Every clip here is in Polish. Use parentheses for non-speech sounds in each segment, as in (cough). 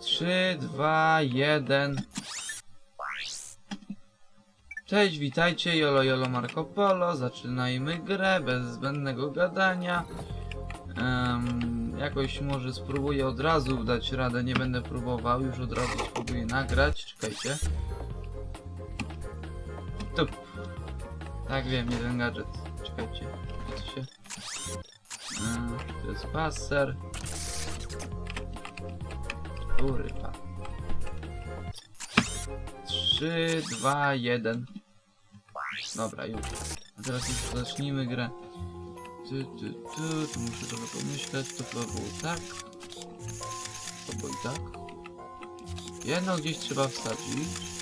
3, 2, 1. Cześć, witajcie, Jolo Jolo Marco Polo. Zaczynajmy grę bez zbędnego gadania. Em, jakoś może spróbuję od razu dać radę, nie będę próbował, już od razu spróbuję nagrać. Czekajcie. Tu. Tak wiem, nie ten gadżet. Czekajcie. Się? Em, to jest paser. Kurwa. 3, 2, 1. Dobra, już. A teraz już zacznijmy grę. Tu, tu, tu, tu muszę trochę pomyśleć, to chyba było tak. To było i tak. Jedno gdzieś trzeba wsadzić.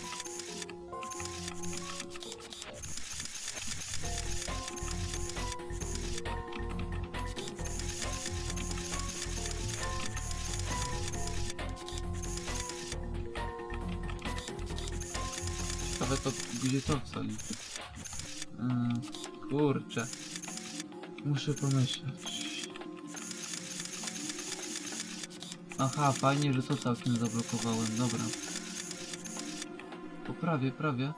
Kurczę. Muszę pomyśleć. Aha, fajnie, że to całkiem zablokowałem, dobra. To prawie, prawie.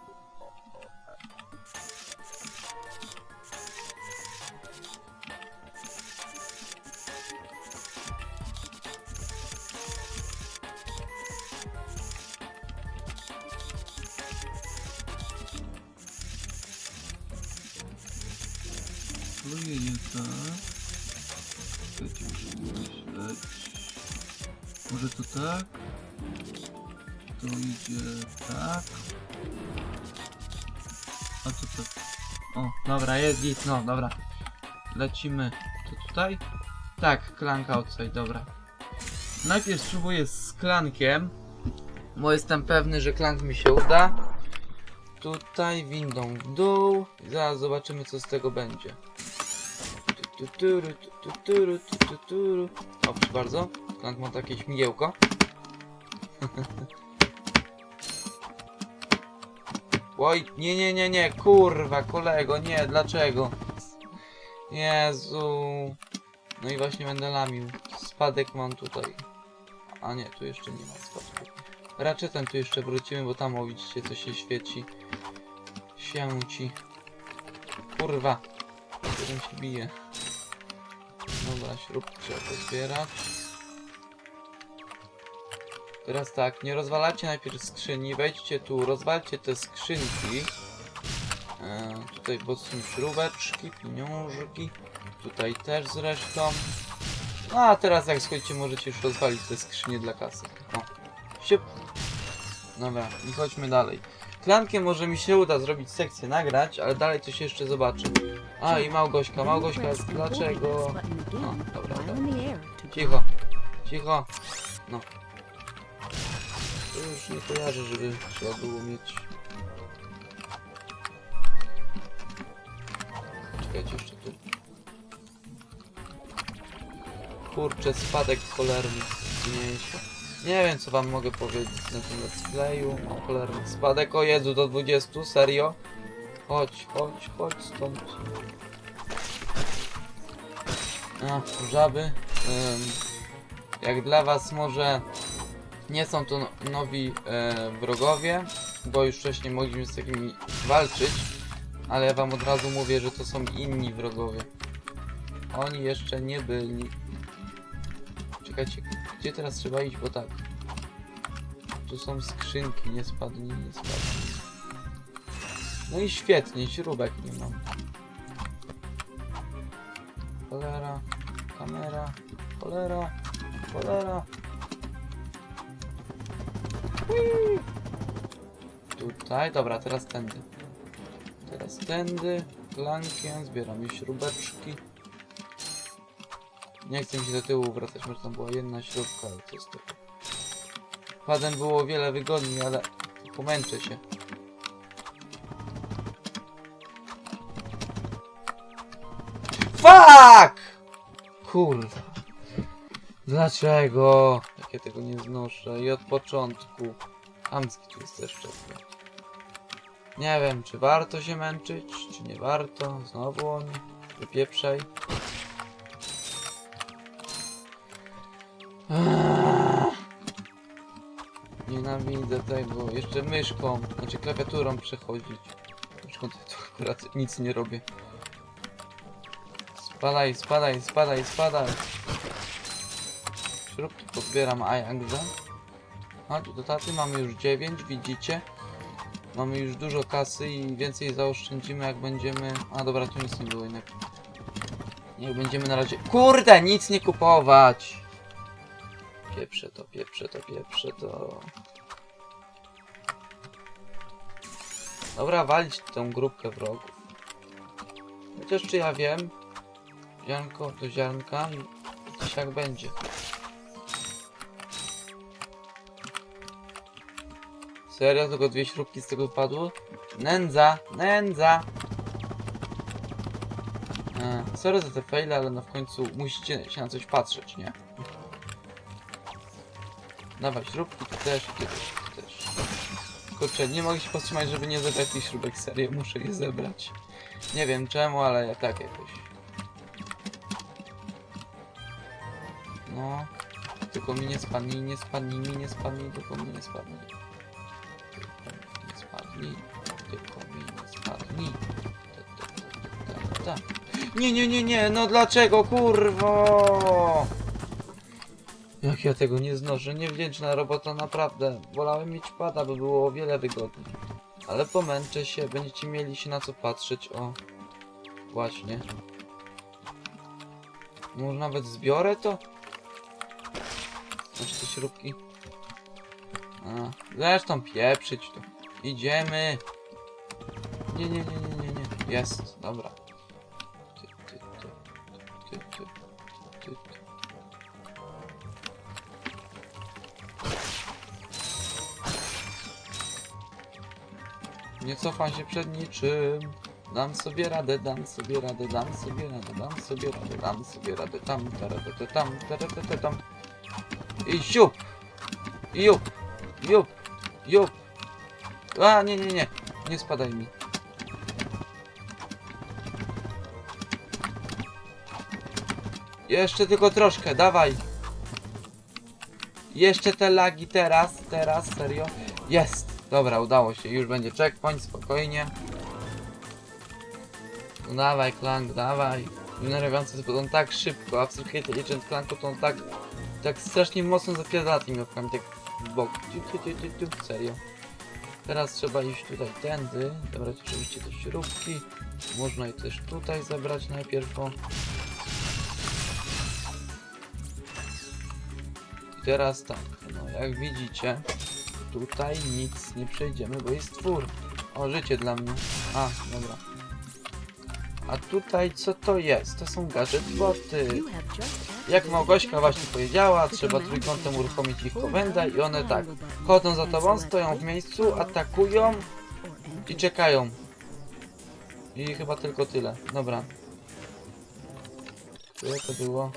Może to tak? To idzie tak. A to? O, dobra, jest git, no, dobra. Lecimy. To tutaj? Tak, klanka outside, dobra. Najpierw spróbuję z klankiem. Bo jestem pewny, że klank mi się uda. Tutaj windą w dół. Zaraz zobaczymy co z tego będzie. Tu, tu, turu, tu, tu, turu, tu, tu, turu. O, proszę bardzo. Klank ma takie śmigiełko. (laughs) Oj, nie, nie, nie, nie, kurwa, kolego, nie, dlaczego? Jezu. No i właśnie będę lamił. Spadek mam tutaj. A nie, tu jeszcze nie ma spadku. Ratchetem tu jeszcze wrócimy, bo tam o widzicie co się świeci. Święci. Kurwa. Jeden się bije. Dobra, śrubki trzeba pozbierać. Teraz tak, nie rozwalacie najpierw skrzyni, wejdźcie tu, rozwalcie te skrzynki. E, tutaj bo są śrubeczki, pieniążki. Tutaj też zresztą. No a teraz jak słuchajcie, możecie już rozwalić te skrzynie dla kasy. O. Siup. Dobra, i chodźmy dalej. Klankiem może mi się uda zrobić sekcję, nagrać, ale dalej coś jeszcze zobaczę. A i Małgośka, Małgośka, dlaczego? No, dobra, dobra. Cicho, cicho. No. Już nie kojarzę, żeby trzeba było mieć. Czekajcie jeszcze tu. Kurczę, spadek cholerny zmniejsza. Nie wiem co wam mogę powiedzieć na tym let's playu. Cholerny spadek, o Jezu, do 20, serio? Chodź, chodź, chodź stąd. A, żaby. Jak dla was może nie są to no- nowi e, wrogowie, bo już wcześniej mogliśmy z takimi walczyć, ale ja wam od razu mówię, że to są inni wrogowie. Oni jeszcze nie byli. Czekajcie, gdzie teraz trzeba iść, bo tak. Tu są skrzynki, nie spadnie, nie spadnie. No i świetnie, śrubek nie mam. Cholera, kamera, cholera, cholera. Tutaj, dobra, teraz tędy. Teraz tędy, klankiem, zbieramy śrubeczki. Nie chcę mi się do tyłu wracać, może tam była jedna śrubka, ale to jest to. Padem było o wiele wygodniej, ale pomęczę się. Fuck! Kurwa. Dlaczego? Ja tego nie znoszę i od początku. Amski tu jest jeszcze. Nie wiem, czy warto się męczyć, czy nie warto. Znowu oni. Wypieprzaj. Eee. Nienawidzę tego. Jeszcze myszką, znaczy klawiaturą przechodzić. Myszką to, to akurat nic nie robię. Spadaj, spadaj, spadaj, spadaj. Śrubki pozbieram, a jakże? Chodź do mamy już 9, widzicie? Mamy już dużo kasy i więcej zaoszczędzimy jak będziemy... A dobra, tu nic nie było jednak. Niech będziemy na razie... Kurde, nic nie kupować! Pieprze to, pieprze to, pieprze to. Dobra, walić tą grupkę wrogów. Chociaż czy ja wiem? Ziarnko do ziarnka i jak będzie. Serio? Tylko dwie śrubki z tego wypadły? Nędza! Nędza! E, sorry za te faile, ale no w końcu musicie się na coś patrzeć, nie? Dawaj, śrubki też, ty też, też. Kurczę, nie mogę się powstrzymać, żeby nie zebrać tych śrubek, serio, muszę je zebrać. Nie wiem czemu, ale ja tak jakoś. No. Tylko mi nie spadnij, nie spadnij, mi nie spadnij, tylko mi nie spadnij. Spadnij, tylko mi nie spadnij. Ta. Nie, nie, nie, nie, no dlaczego, kurwo? Jak ja tego nie znoszę, niewdzięczna robota, naprawdę. Wolałem mieć pada, by było o wiele wygodniej. Ale pomęczę się, będziecie mieli się na co patrzeć, o. Właśnie. Może nawet zbiorę to? Znaczy te śrubki. A, zresztą pieprzyć to. Idziemy. Nie, nie, nie, nie, nie, nie. Jest, dobra. Nie cofam się przed niczym. Dam sobie radę, dam sobie radę, dam sobie radę, dam sobie radę, dam sobie radę, tam, taradę, tam, taradę, tam. I siup! Jup! Jup! Jup! A, nie, nie, nie. Nie spadaj mi. Jeszcze tylko troszkę, dawaj. Jeszcze te lagi teraz, teraz, serio. Jest! Dobra, udało się, już będzie checkpoint, spokojnie. No dawaj, Clank, dawaj. Denerwujący to on tak szybko, a w Secret Agent Clanku to on tak, tak strasznie mocno zapierdala tymi łapkami, tak w bok. Ciu, ciu, ciu, ciu, serio. Teraz trzeba iść tutaj tędy, zabrać oczywiście te śrubki. Można je też tutaj zabrać najpierw. O. I teraz tak, no jak widzicie, tutaj nic nie przejdziemy, bo jest twór. O, życie dla mnie. A, dobra. A tutaj co to jest? To są gadżet boty. Jak Małgośka właśnie powiedziała, trzeba trójkątem uruchomić ich komendę i one tak chodzą za tobą, stoją w miejscu, atakują i czekają. I chyba tylko tyle. Dobra. Tyle to było.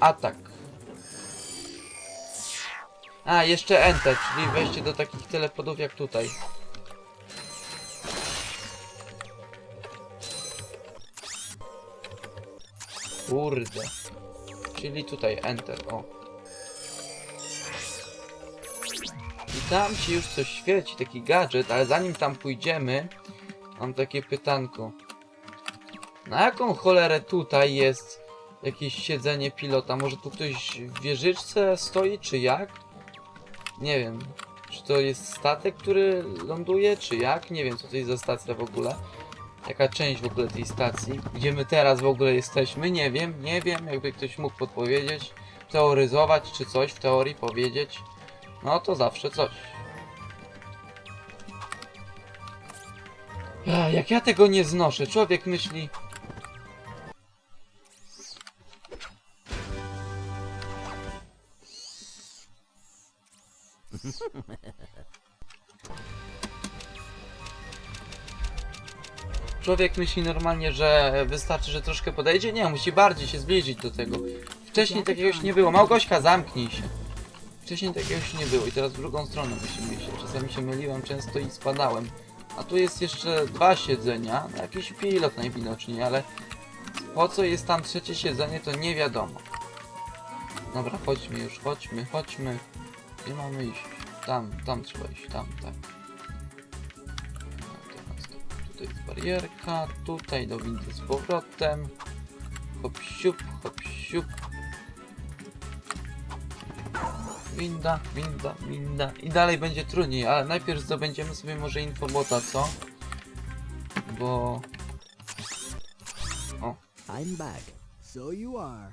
Atak. A, jeszcze Enter, czyli wejście do takich telepodów jak tutaj. Kurde. Czyli tutaj Enter, o. I tam ci już coś świeci, taki gadżet, ale zanim tam pójdziemy, mam takie pytanko. Na jaką cholerę tutaj jest jakieś siedzenie pilota? Może tu ktoś w wieżyczce stoi, czy jak? Nie wiem. Czy to jest statek, który ląduje, czy jak? Nie wiem, co to jest za stacja w ogóle. Jaka część w ogóle tej stacji? Gdzie my teraz w ogóle jesteśmy? Nie wiem, nie wiem. Jakby ktoś mógł podpowiedzieć, teoryzować, czy coś w teorii powiedzieć. No to zawsze coś. Jak ja tego nie znoszę, człowiek myśli... Człowiek myśli normalnie, że wystarczy, że troszkę podejdzie. Nie, musi bardziej się zbliżyć do tego. Wcześniej takiego nie było. Małgośka, zamknij się. Wcześniej takiego nie było i teraz w drugą stronę musimy iść. Czasami się myliłem często i spadałem. A tu jest jeszcze dwa siedzenia. No, jakiś pilot najwidoczniej, ale po co jest tam trzecie siedzenie, to nie wiadomo. Dobra, chodźmy już, chodźmy, chodźmy. Gdzie mamy iść? Tam, tam trzeba iść, tam, tak. Tutaj jest barierka, tutaj do windy z powrotem. Hop, siup, hop, siup. Winda, winda, winda. I dalej będzie trudniej, ale najpierw zdobędziemy sobie może infobota, co? Bo... I'm back. So you are.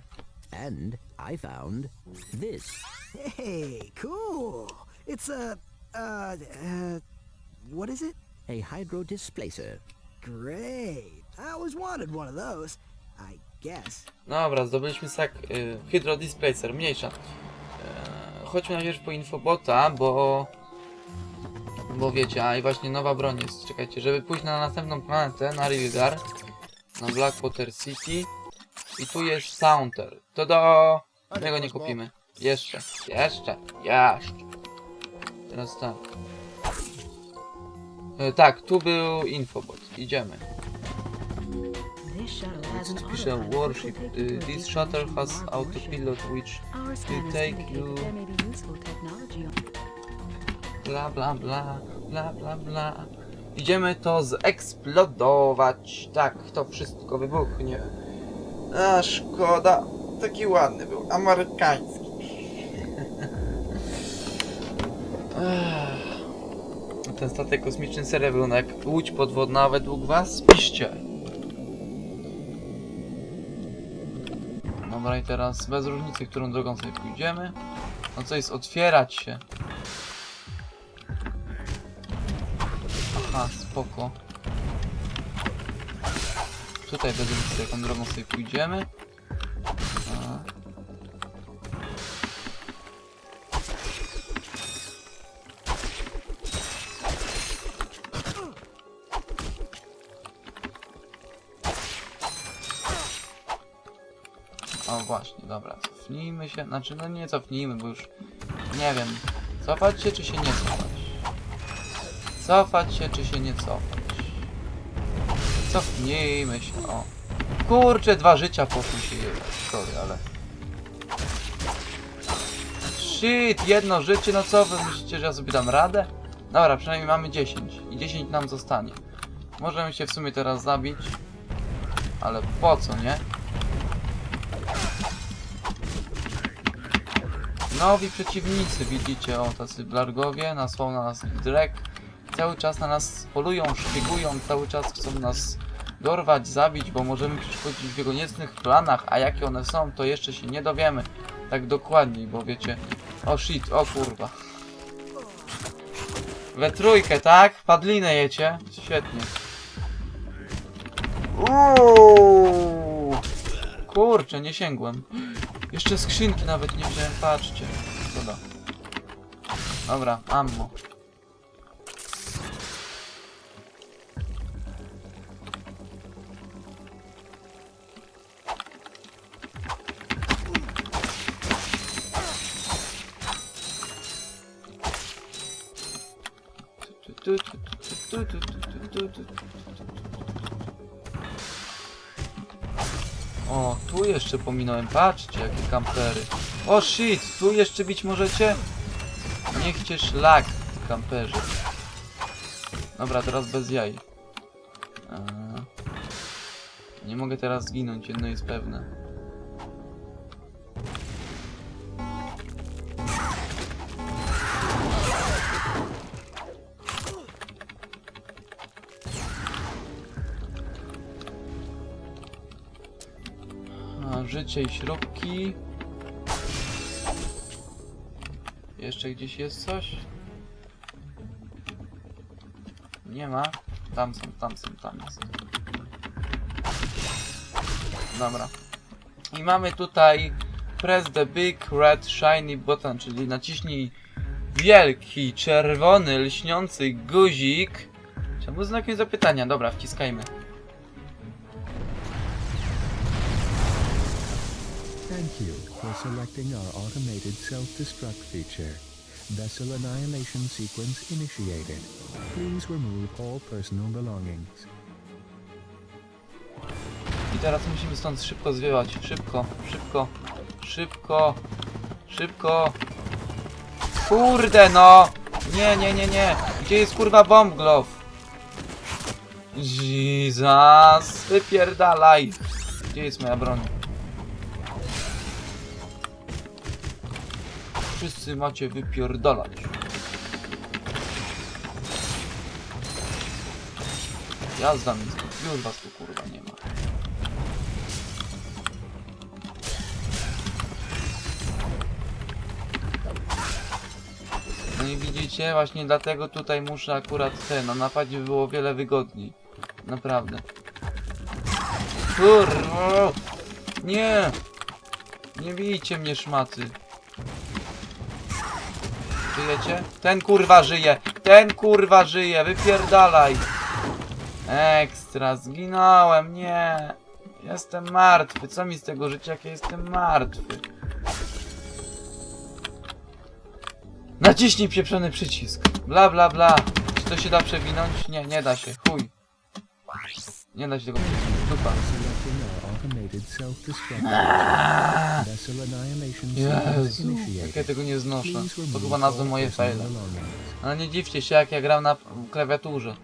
And I found this. Hey, cool. It's a, uh, uh, what is it? A hydro displacer. Great. I always wanted one of those. I guess. Dobra, zdobyliśmy sak y, Hydro Displacer, mniejsza. E, chodźmy najpierw po infobota, bo... Bo wiecie, a i właśnie nowa broń jest. Czekajcie, żeby pójść na następną planetę, na Rilgar, na Blackwater City. I tu jest Sounter. To do... Tego nie kupimy. Jeszcze, jeszcze, jeszcze. Teraz tak. E, tak, tu był infobot. Idziemy. Has an Pisze warship. will Y, this shuttle has want autopilot which scanners take you- Bla bla bla, bla bla bla. Idziemy to zeksplodować. Tak, to wszystko wybuchnie. A szkoda. Taki ładny był, amerykański. (laughs) Ten statek kosmiczny serio jak łódź podwodna według was? Piszcie. Dobra i teraz bez różnicy, którą drogą sobie pójdziemy. No co jest otwierać się. Aha, spoko. Tutaj bez różnicy, jaką drogą sobie pójdziemy. Dobra, cofnijmy się, znaczy no nie cofnijmy, bo już nie wiem, cofać się czy się nie cofać? Cofać się czy się nie cofać? Cofnijmy się, o. Kurczę, dwa życia poszły się jebać, sorry, ale... Shit, jedno życie, no co wy myślicie, że ja sobie dam radę? Dobra, przynajmniej mamy 10 i 10 nam zostanie. Możemy się w sumie teraz zabić, ale po co, nie? Nowi przeciwnicy, widzicie, o tacy blargowie, nasłał na nas drek. Cały czas na nas polują, szpiegują, cały czas chcą nas dorwać, zabić, bo możemy przeszkodzić w jego niecnych planach, a jakie one są, to jeszcze się nie dowiemy. Tak dokładniej, bo wiecie... O shit, o kurwa. We trójkę, tak? Padlinę jecie? Świetnie. Uuu. Kurczę, nie sięgłem. Jeszcze skrzynki nawet nie wziąłem, patrzcie. Szkoda. Dobra, ammo. O, tu jeszcze pominąłem, patrzcie kampery. O shit, tu jeszcze bić możecie? Niechcie szlak, kamperzy. Dobra, teraz bez jaj. Eee, nie mogę teraz zginąć, jedno jest pewne. A, życie i śrubki. Jeszcze gdzieś jest coś? Nie ma. Tam są, tam są, tam jest. Dobra. I mamy tutaj press the big red shiny button, czyli naciśnij wielki, czerwony, lśniący guzik. Czemu znakiem zapytania? Dobra, wciskajmy. Thank you for selecting our automated self-destruct feature. Vessel annihilation sequence initiated. Please remove all personal belongings. I teraz musimy stąd szybko zwiewać. Szybko, szybko, szybko. Szybko! Kurde no! Nie, nie, nie, nie! Gdzie jest kurwa bomb glove? Jesus! Wypierdalaj! Gdzie jest moja broń? Wszyscy macie wypierdalać. Mi stąd. Już was tu kurwa nie ma. No i widzicie, właśnie dlatego tutaj muszę akurat ten, na napadzie by było wiele wygodniej. Naprawdę. Kurwa! Nie! Nie bijcie mnie szmaty. Żyjecie? Ten kurwa żyje! Ten kurwa żyje! Wypierdalaj! Ekstra, zginąłem, nie! Jestem martwy, co mi z tego życia, jak ja jestem martwy? Naciśnij pieprzony przycisk. Bla bla bla. Czy to się da przewinąć? Nie, nie da się. Chuj. Nie da się tego przewinąć. Dupa. Jezu, jak ja tego nie znoszę. To chyba nazwą all moje belongings. Ale nie dziwcie się, jak ja gram na klawiaturze.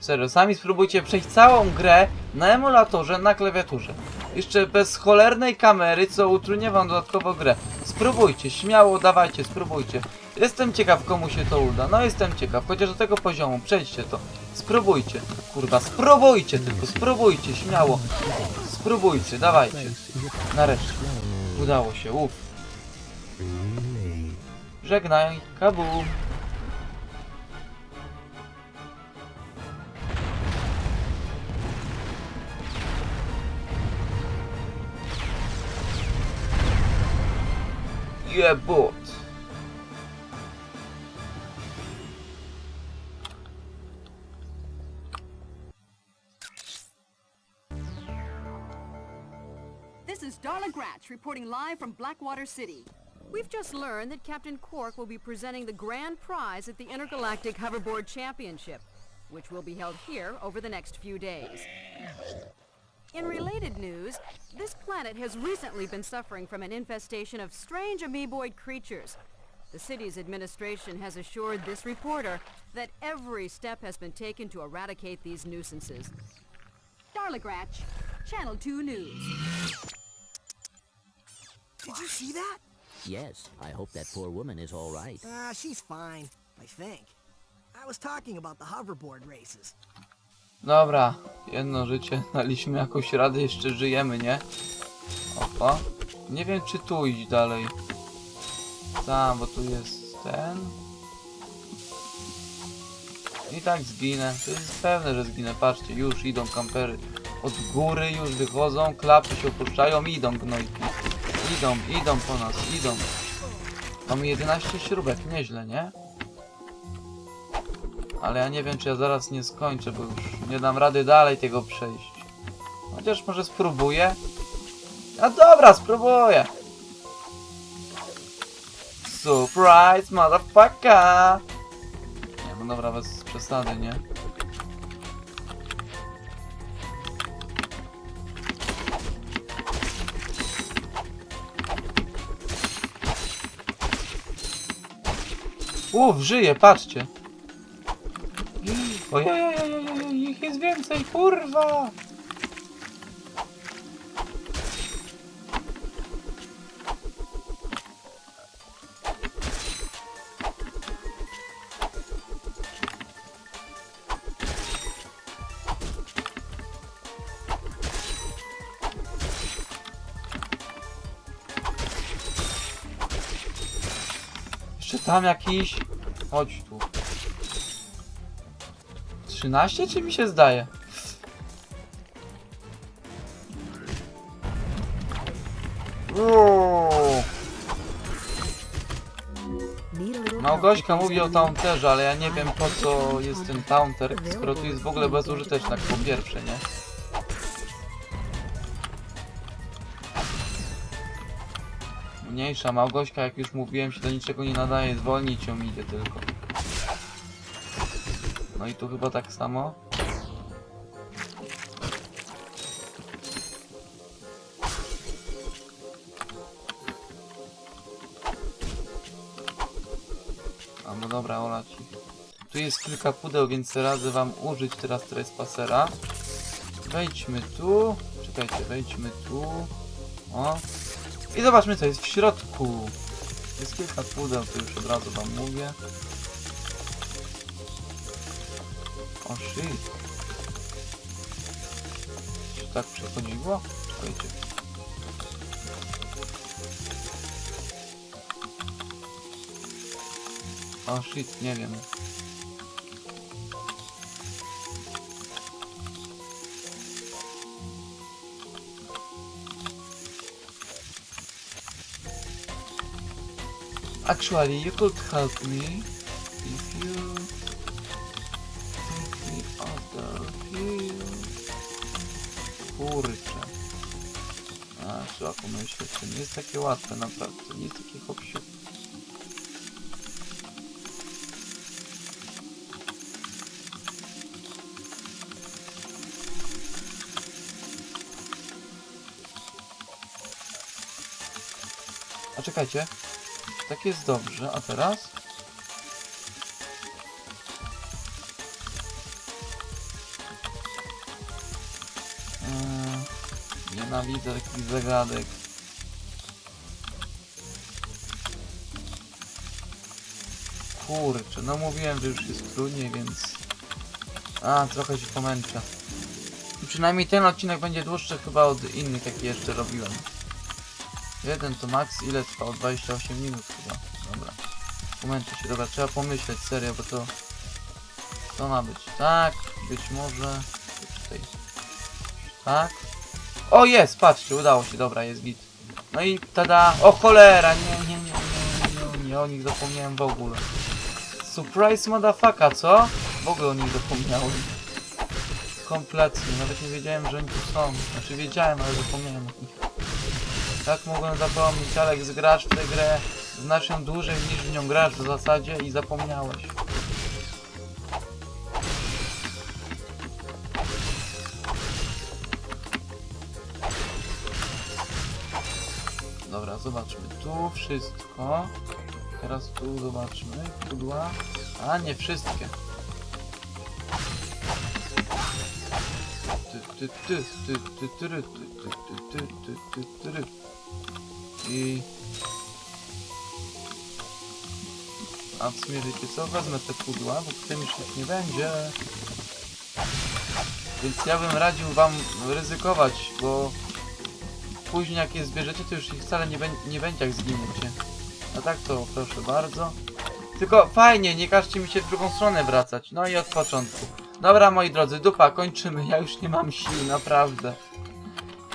Serio, sami spróbujcie przejść całą grę na emulatorze na klawiaturze. Jeszcze bez cholernej kamery, co utrudnia wam dodatkowo grę. Spróbujcie, śmiało dawajcie, spróbujcie. Jestem ciekaw, komu się to uda. No jestem ciekaw, chociaż do tego poziomu, przejdźcie to. Spróbujcie. Kurwa, spróbujcie tylko, spróbujcie, śmiało. Spróbujcie, dawajcie. Nareszcie. Udało się, uff. Żegnaj, kabu. Yeah, reporting live from Blackwater City. We've just learned that Captain Quark will be presenting the grand prize at the Intergalactic Hoverboard Championship, which will be held here over the next few days. In related news, this planet has recently been suffering from an infestation of strange amoeboid creatures. The city's administration has assured this reporter that every step has been taken to eradicate these nuisances. Darla Gratch, Channel 2 News. Did you see that? Yes, I hope that poor woman is all right. Ah, she's fine, I think. I was talking about the hoverboard races. Dobra, jedno życie, (laughs) daliśmy jakąś radę, jeszcze żyjemy, nie? Opa. Nie wiem, czy tu iść dalej. Tam, bo tu jest ten. I tak zginę. To jest pewne, że zginę. Patrzcie, już idą kampery. Od góry już wychodzą, klapy się opuszczają, idą gnojki. Idą, idą po nas, idą. Mamy 11 śrubek, nieźle, nie? Ale ja nie wiem, czy ja zaraz nie skończę, bo już nie dam rady dalej tego przejść. Chociaż może spróbuję. A dobra, spróbuję. Surprise, motherfucker! Nie, no dobra, bez przesady, nie? Uff, żyje, patrzcie. Ojej, ich jest więcej, kurwa! Tam jakiś... Chodź tu. 13 czy mi się zdaje? Uuu. Małgośka mówi o taunterze, ale ja nie wiem po co jest ten taunter, skoro tu jest w ogóle bezużyteczny, jak po pierwsze, nie? Mniejsza Małgośka, jak już mówiłem, się do niczego nie nadaje, zwolnić ją idzie tylko. No i tu chyba tak samo. A no dobra, olać ich. Tu jest kilka pudeł, więc radzę wam użyć teraz trespasera. Wejdźmy tu. Czekajcie, wejdźmy tu. O. I zobaczmy co jest w środku. Jest kilka pudeł, to już od razu wam mówię. O shit. Czy tak przechodziło? Czekajcie. O shit, nie wiem. Actually, you could help me if you take me other here. Kurczę. A, trzeba pomyśleć, to nie jest takie łatwe, naprawdę. Nie jest takie hop A czekajcie. Tak jest dobrze, a teraz? Eee, nienawidzę takich zagadek. Kurczę, no mówiłem, że już jest trudniej, więc... A, trochę się pomęczę. Przynajmniej ten odcinek będzie dłuższy chyba od innych, jakie jeszcze robiłem. Jeden to max, ile trwał? 28 minut chyba. Dobra. Momencie się, dobra, trzeba pomyśleć, serio, bo to... To ma być tak, być może... Tutaj. Tak. O, jest, patrzcie, udało się, dobra, jest git. No i tada, o cholera, nie, nie, nie, nie, nie, nie, o nich zapomniałem w ogóle. Surprise motherfucker, co? W ogóle o nich zapomniałem. Kompletnie, nawet nie wiedziałem, że oni tu są. Znaczy wiedziałem, ale zapomniałem o nich. Jak mogłem zapomnieć? Alex, grasz w tę grę znacznie dłużej niż w nią grasz w zasadzie i zapomniałeś. Dobra, zobaczmy. Tu wszystko. Teraz tu zobaczmy. Pudła. A, nie wszystkie. I... A w sumie wiecie co? Wezmę te pudła, bo potem już ich nie będzie. Więc ja bym radził wam ryzykować, bo później jak je zbierzecie, to już ich wcale nie, nie będzie jak zginiecie. A tak to proszę bardzo. Tylko fajnie, nie każcie mi się w drugą stronę wracać. No i od początku. Dobra moi drodzy, dupa, kończymy. Ja już nie mam sił, naprawdę.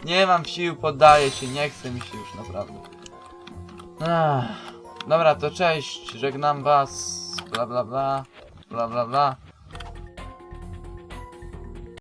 Nie mam sił, poddaję się, nie chce mi się już naprawdę. Dobra, to cześć, żegnam was. Bla bla bla. Bla bla bla.